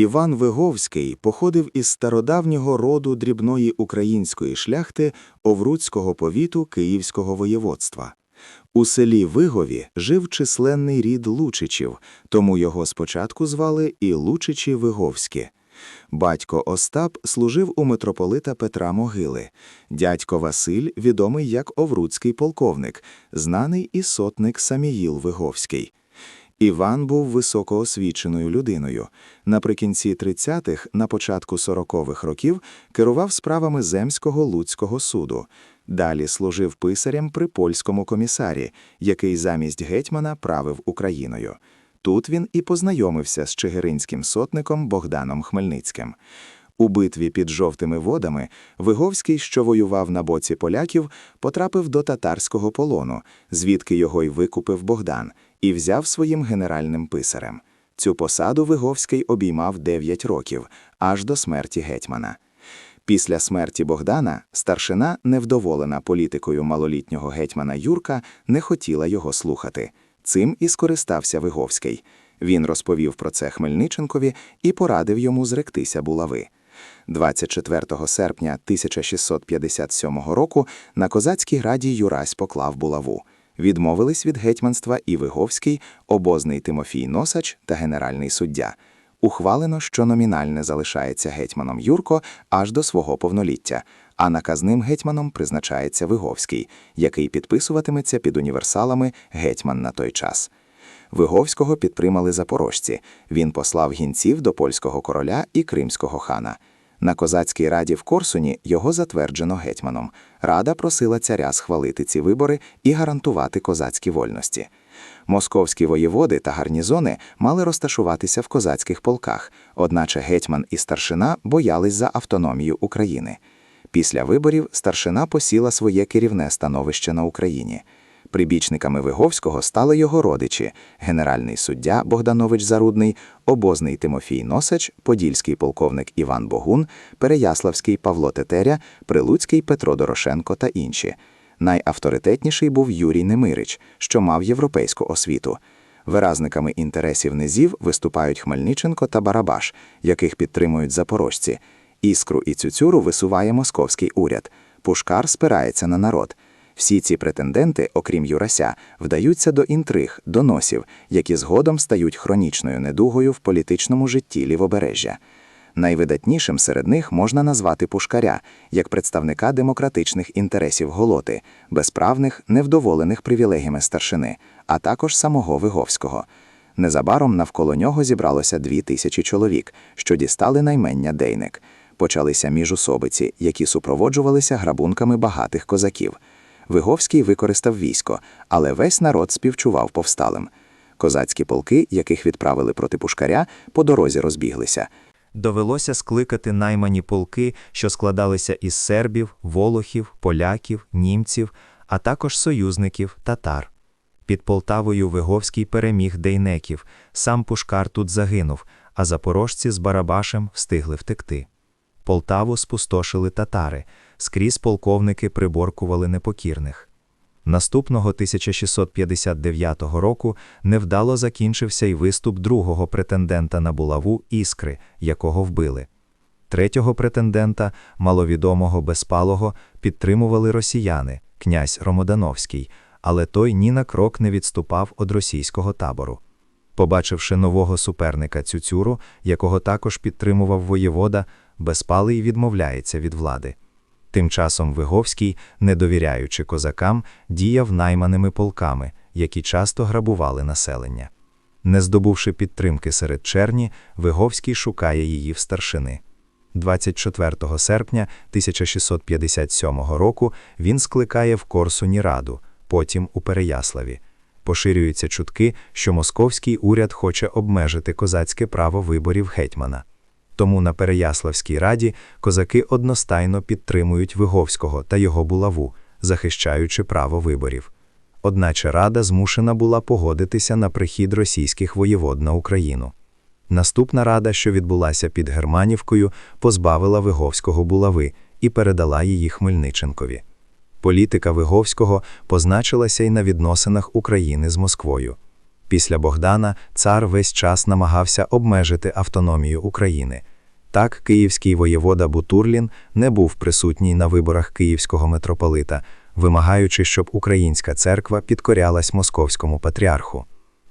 Іван Виговський походив із стародавнього роду дрібної української шляхти Овруцького повіту Київського воєводства. У селі Вигові жив численний рід Лучичів, тому його спочатку звали і Лучичі Виговські. Батько Остап служив у митрополита Петра Могили. Дядько Василь відомий як Овруцький полковник, знаний і сотник Саміїл Виговський. Іван був високоосвіченою людиною. Наприкінці 30-х, на початку 40-х років керував справами Земського Луцького суду. Далі служив писарем при польському комісарі, який замість гетьмана правив Україною. Тут він і познайомився з чигиринським сотником Богданом Хмельницьким. У битві під жовтими водами Виговський, що воював на боці поляків, потрапив до татарського полону, звідки його й викупив Богдан, і взяв своїм генеральним писарем. Цю посаду Виговський обіймав 9 років, аж до смерті гетьмана. Після смерті Богдана старшина, невдоволена політикою малолітнього гетьмана Юрка, не хотіла його слухати. Цим і скористався Виговський. Він розповів про це Хмельниченкові і порадив йому зректися булави. 24 серпня 1657 року на козацькій раді Юрась поклав булаву. Відмовились від гетьманства і Виговський, обозний Тимофій Носач та генеральний суддя. Ухвалено, що номінальне залишається гетьманом Юрко аж до свого повноліття, а наказним гетьманом призначається Виговський, який підписуватиметься під універсалами гетьман на той час. Виговського підтримали запорожці. Він послав гінців до польського короля і кримського хана. На козацькій раді в Корсуні його затверджено гетьманом. Рада просила царя схвалити ці вибори і гарантувати козацькі вольності. Московські воєводи та гарнізони мали розташуватися в козацьких полках, одначе гетьман і старшина боялись за автономію України. Після виборів старшина посіла своє керівне становище на Україні. Прибічниками Виговського стали його родичі: генеральний суддя Богданович Зарудний, обозний Тимофій Носач, подільський полковник Іван Богун, Переяславський Павло Тетеря, Прилуцький Петро Дорошенко та інші. Найавторитетніший був Юрій Немирич, що мав європейську освіту. Виразниками інтересів низів виступають Хмельниченко та Барабаш, яких підтримують запорожці. Іскру і цюцюру висуває московський уряд. Пушкар спирається на народ. Всі ці претенденти, окрім Юрася, вдаються до інтриг, доносів, які згодом стають хронічною недугою в політичному житті лівобережжя. Найвидатнішим серед них можна назвати Пушкаря як представника демократичних інтересів голоти, безправних, невдоволених привілегіями старшини, а також самого Виговського. Незабаром навколо нього зібралося дві тисячі чоловік, що дістали наймення Дейник. Почалися міжусобиці, які супроводжувалися грабунками багатих козаків. Виговський використав військо, але весь народ співчував повсталим. Козацькі полки, яких відправили проти Пушкаря, по дорозі розбіглися. Довелося скликати наймані полки, що складалися із сербів, волохів, поляків, німців, а також союзників татар. Під Полтавою Виговський переміг дейнеків, сам Пушкар тут загинув, а запорожці з Барабашем встигли втекти. Полтаву спустошили татари, скрізь полковники приборкували непокірних. Наступного 1659 року невдало закінчився й виступ другого претендента на булаву Іскри, якого вбили. Третього претендента, маловідомого безпалого, підтримували росіяни, князь Ромодановський, але той ні на крок не відступав від російського табору. Побачивши нового суперника Цюцюру, якого також підтримував воєвода, безпалий відмовляється від влади. Тим часом Виговський, не довіряючи козакам, діяв найманими полками, які часто грабували населення. Не здобувши підтримки серед черні, Виговський шукає її в старшини. 24 серпня 1657 року він скликає в Корсуні раду, потім у Переяславі. Поширюються чутки, що московський уряд хоче обмежити козацьке право виборів гетьмана. Тому на Переяславській раді козаки одностайно підтримують Виговського та його булаву, захищаючи право виборів. Одначе рада змушена була погодитися на прихід російських воєвод на Україну. Наступна рада, що відбулася під Германівкою, позбавила Виговського булави і передала її Хмельниченкові. Політика Виговського позначилася й на відносинах України з Москвою. Після Богдана цар весь час намагався обмежити автономію України. Так, київський воєвода Бутурлін не був присутній на виборах київського митрополита, вимагаючи, щоб українська церква підкорялась московському патріарху.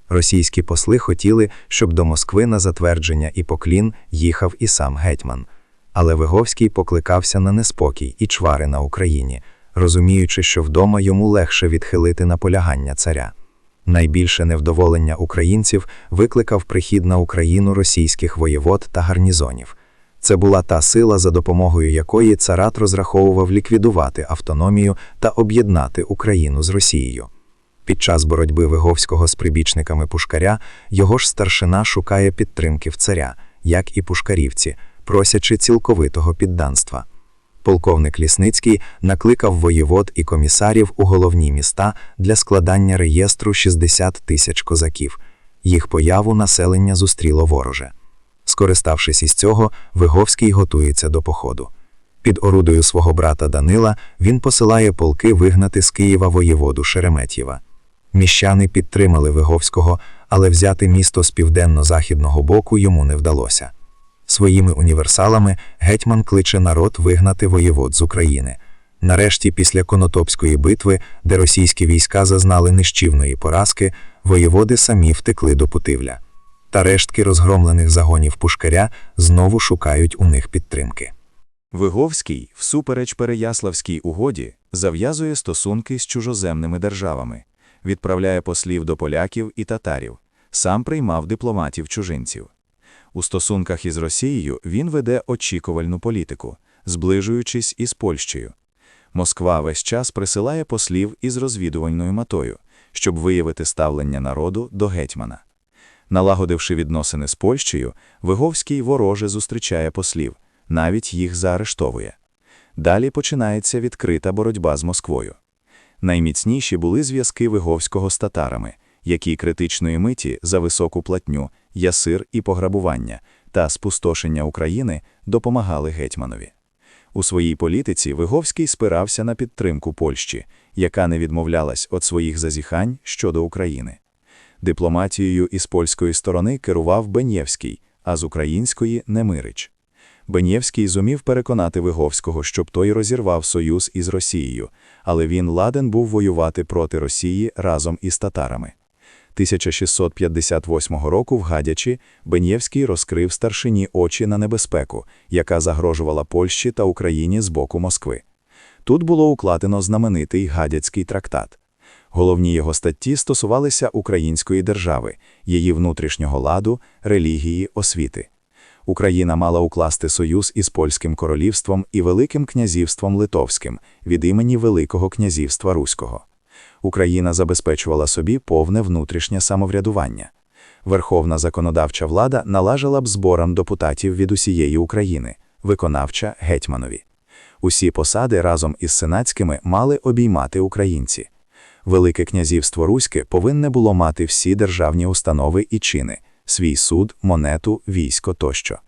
Російські посли хотіли, щоб до Москви на затвердження і поклін їхав і сам гетьман. Але Виговський покликався на неспокій і чвари на Україні, розуміючи, що вдома йому легше відхилити наполягання царя. Найбільше невдоволення українців викликав прихід на Україну російських воєвод та гарнізонів. Це була та сила, за допомогою якої царат розраховував ліквідувати автономію та об'єднати Україну з Росією. Під час боротьби Виговського з прибічниками Пушкаря його ж старшина шукає підтримки в царя, як і пушкарівці, просячи цілковитого підданства. Полковник Лісницький накликав воєвод і комісарів у головні міста для складання реєстру 60 тисяч козаків. Їх появу населення зустріло вороже. Скориставшись із цього, Виговський готується до походу. Під орудою свого брата Данила він посилає полки вигнати з Києва воєводу Шереметєва. Міщани підтримали Виговського, але взяти місто з південно-західного боку йому не вдалося. Своїми універсалами гетьман кличе народ вигнати воєвод з України. Нарешті, після Конотопської битви, де російські війська зазнали нищівної поразки, воєводи самі втекли до Путивля. Та рештки розгромлених загонів Пушкаря знову шукають у них підтримки. Виговський, всупереч Переяславській угоді, зав'язує стосунки з чужоземними державами, відправляє послів до поляків і татарів, сам приймав дипломатів-чужинців. У стосунках із Росією він веде очікувальну політику, зближуючись із Польщею. Москва весь час присилає послів із розвідувальною метою, щоб виявити ставлення народу до гетьмана. Налагодивши відносини з Польщею, Виговський вороже зустрічає послів, навіть їх заарештовує. Далі починається відкрита боротьба з Москвою. Найміцніші були зв'язки Виговського з татарами, які критичної миті за високу платню, ясир і пограбування та спустошення України допомагали гетьманові. У своїй політиці Виговський спирався на підтримку Польщі, яка не відмовлялась від своїх зазіхань щодо України. Дипломатією із польської сторони керував Бенєвський, а з української – Немирич. Бенєвський зумів переконати Виговського, щоб той розірвав союз із Росією, але він ладен був воювати проти Росії разом із татарами. 1658 року в Гадячі Бенєвський розкрив старшині очі на небезпеку, яка загрожувала Польщі та Україні з боку Москви. Тут було укладено знаменитий Гадяцький трактат. Головні його статті стосувалися української держави, її внутрішнього ладу, релігії, освіти. Україна мала укласти союз із Польським королівством і Великим князівством Литовським від імені Великого князівства Руського. Україна забезпечувала собі повне внутрішнє самоврядування. Верховна законодавча влада належала б зборам депутатів від усієї України, виконавча – гетьманові. Усі посади разом із сенатськими мали обіймати українці. Велике князівство Руське повинне було мати всі державні установи і чини – свій суд, монету, військо тощо.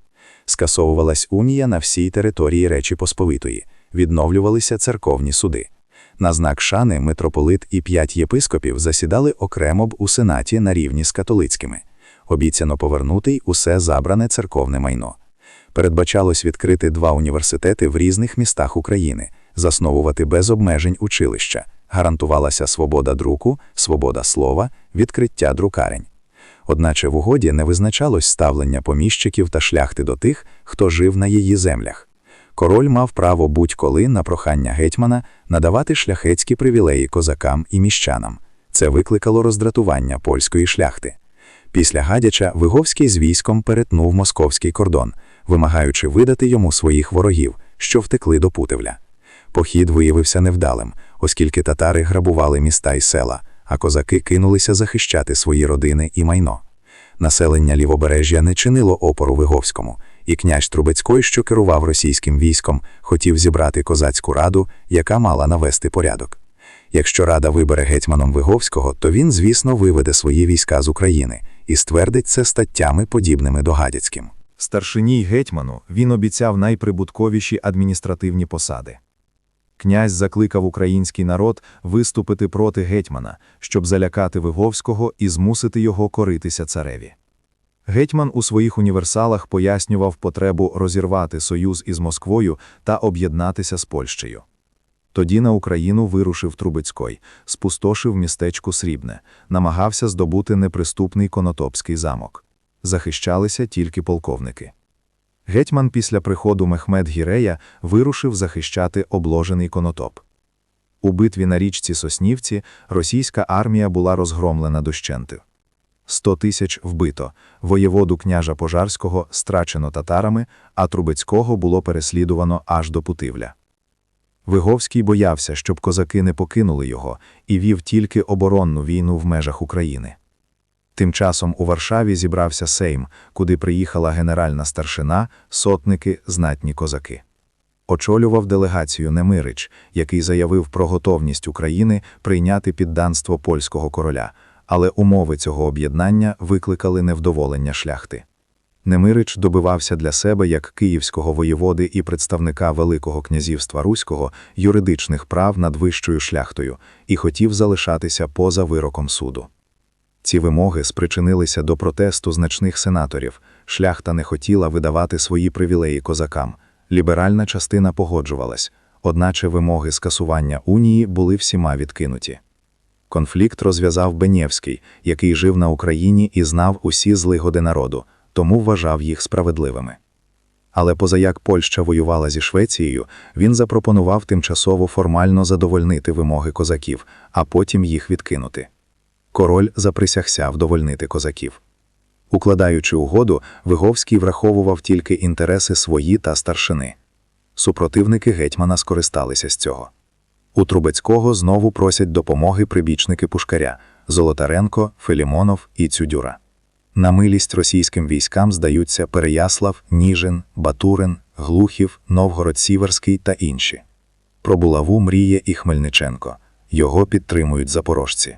Скасовувалась унія на всій території Речі Посполитої, відновлювалися церковні суди. На знак шани митрополит і п'ять єпископів засідали окремо б у сенаті на рівні з католицькими. Обіцяно повернути й усе забране церковне майно. Передбачалось відкрити два університети в різних містах України, засновувати без обмежень училища, гарантувалася свобода друку, свобода слова, відкриття друкарень. Одначе в угоді не визначалось ставлення поміщиків та шляхти до тих, хто жив на її землях. Король мав право будь-коли на прохання гетьмана надавати шляхетські привілеї козакам і міщанам. Це викликало роздратування польської шляхти. Після Гадяча Виговський з військом перетнув московський кордон, вимагаючи видати йому своїх ворогів, що втекли до Путивля. Похід виявився невдалим, оскільки татари грабували міста й села, а козаки кинулися захищати свої родини і майно. Населення лівобережжя не чинило опору Виговському, і князь Трубецький, що керував російським військом, хотів зібрати козацьку раду, яка мала навести порядок. Якщо рада вибере гетьманом Виговського, то він, звісно, виведе свої війська з України і ствердить це статтями, подібними до Гадяцьким. Старшині й гетьману він обіцяв найприбутковіші адміністративні посади. Князь закликав український народ виступити проти гетьмана, щоб залякати Виговського і змусити його коритися цареві. Гетьман у своїх універсалах пояснював потребу розірвати союз із Москвою та об'єднатися з Польщею. Тоді на Україну вирушив Трубецькой, спустошив містечко Срібне, намагався здобути неприступний Конотопський замок. Захищалися тільки полковники. Гетьман після приходу Мехмед Гірея вирушив захищати обложений Конотоп. У битві на річці Соснівці російська армія була розгромлена дощенти. Сто тисяч вбито, воєводу княжа Пожарського страчено татарами, а Трубецького було переслідувано аж до Путивля. Виговський боявся, щоб козаки не покинули його, і вів тільки оборонну війну в межах України. Тим часом у Варшаві зібрався Сейм, куди приїхала генеральна старшина, сотники, знатні козаки. Очолював делегацію Немирич, який заявив про готовність України прийняти підданство польського короля, але умови цього об'єднання викликали невдоволення шляхти. Немирич добивався для себе як київського воєводи і представника Великого князівства Руського юридичних прав над вищою шляхтою і хотів залишатися поза вироком суду. Ці вимоги спричинилися до протесту значних сенаторів. Шляхта не хотіла видавати свої привілеї козакам. Ліберальна частина погоджувалась, одначе вимоги скасування унії були всіма відкинуті. Конфлікт розв'язав Бенєвський, який жив на Україні і знав усі злигоди народу, тому вважав їх справедливими. Але позаяк Польща воювала зі Швецією, він запропонував тимчасово формально задовольнити вимоги козаків, а потім їх відкинути. Король заприсягся вдовольнити козаків. Укладаючи угоду, Виговський враховував тільки інтереси свої та старшини. Супротивники гетьмана скористалися з цього. У Трубецького знову просять допомоги прибічники Пушкаря Золотаренко, Фелімонов і Цюдюра. На милість російським військам здаються Переяслав, Ніжин, Батурин, Глухів, Новгород Сіверський та інші. Про булаву мріє і Хмельниченко. Його підтримують запорожці.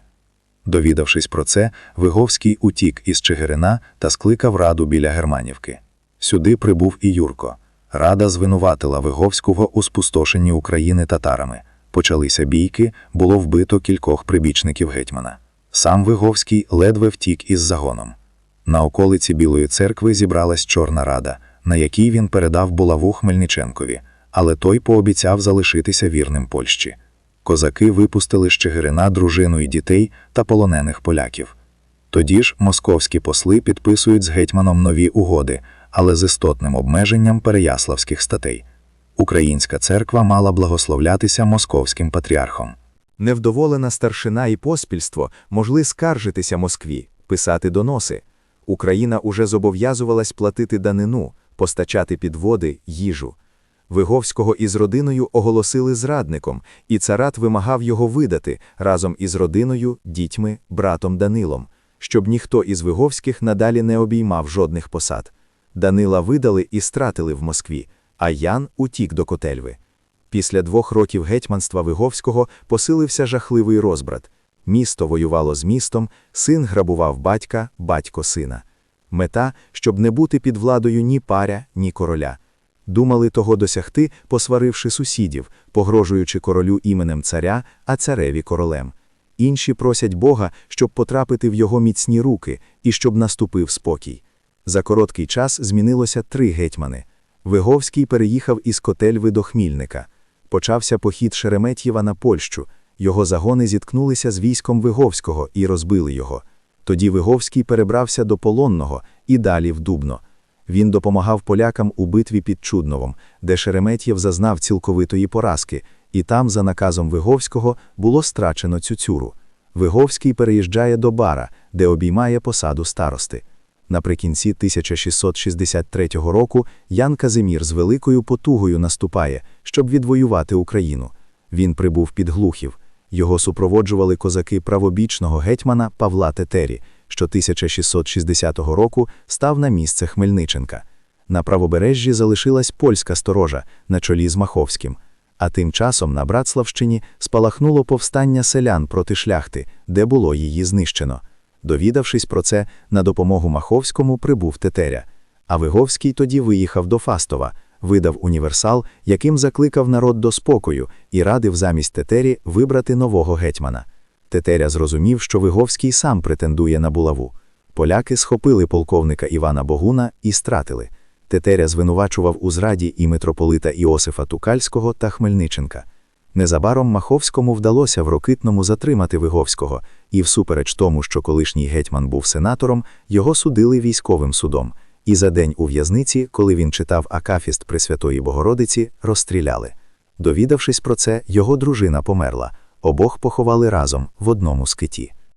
Довідавшись про це, Виговський утік із Чигирина та скликав раду біля Германівки. Сюди прибув і Юрко. Рада звинуватила Виговського у спустошенні України татарами. Почалися бійки, було вбито кількох прибічників гетьмана. Сам Виговський ледве втік із загоном. На околиці Білої церкви зібралась Чорна Рада, на якій він передав булаву Хмельниченкові, але той пообіцяв залишитися вірним Польщі. Козаки випустили з Чигирина дружину і дітей та полонених поляків. Тоді ж московські посли підписують з гетьманом нові угоди, але з істотним обмеженням переяславських статей. Українська церква мала благословлятися московським патріархом. Невдоволена старшина і поспільство могли скаржитися Москві, писати доноси. Україна уже зобов'язувалась платити данину, постачати підводи, їжу. Виговського із родиною оголосили зрадником, і царат вимагав його видати разом із родиною, дітьми, братом Данилом, щоб ніхто із Виговських надалі не обіймав жодних посад. Данила видали і стратили в Москві, а Ян утік до Котельви. Після двох років гетьманства Виговського посилився жахливий розбрат. Місто воювало з містом, син грабував батька, батько сина. Мета, щоб не бути під владою ні паря, ні короля. Думали того досягти, посваривши сусідів, погрожуючи королю іменем царя, а цареві королем. Інші просять Бога, щоб потрапити в його міцні руки і щоб наступив спокій. За короткий час змінилося три гетьмани. Виговський переїхав із Котельви до Хмільника. Почався похід Шереметьєва на Польщу. Його загони зіткнулися з військом Виговського і розбили його. Тоді Виговський перебрався до Полонного і далі в Дубно. Він допомагав полякам у битві під Чудновом, де Шереметьєв зазнав цілковитої поразки, і там, за наказом Виговського, було страчено цюцюру. Виговський переїжджає до Бара, де обіймає посаду старости. Наприкінці 1663 року Ян Казимір з великою потугою наступає, щоб відвоювати Україну. Він прибув під Глухів. Його супроводжували козаки правобічного гетьмана Павла Тетері, що 1660 року став на місце Хмельниченка. На правобережжі залишилась польська сторожа на чолі з Маховським. А тим часом на Братславщині спалахнуло повстання селян проти шляхти, де було її знищено. Довідавшись про це, на допомогу Маховському прибув Тетеря. А Виговський тоді виїхав до Фастова, видав універсал, яким закликав народ до спокою і радив замість Тетері вибрати нового гетьмана. Тетеря зрозумів, що Виговський сам претендує на булаву. Поляки схопили полковника Івана Богуна і стратили. Тетеря звинувачував у зраді і митрополита Іосифа Тукальського та Хмельниченка. Незабаром Маховському вдалося в Рокитному затримати Виговського, і всупереч тому, що колишній гетьман був сенатором, його судили військовим судом, і за день у в'язниці, коли він читав Акафіст Пресвятої Богородиці, розстріляли. Довідавшись про це, його дружина померла, обох поховали разом в одному скиті.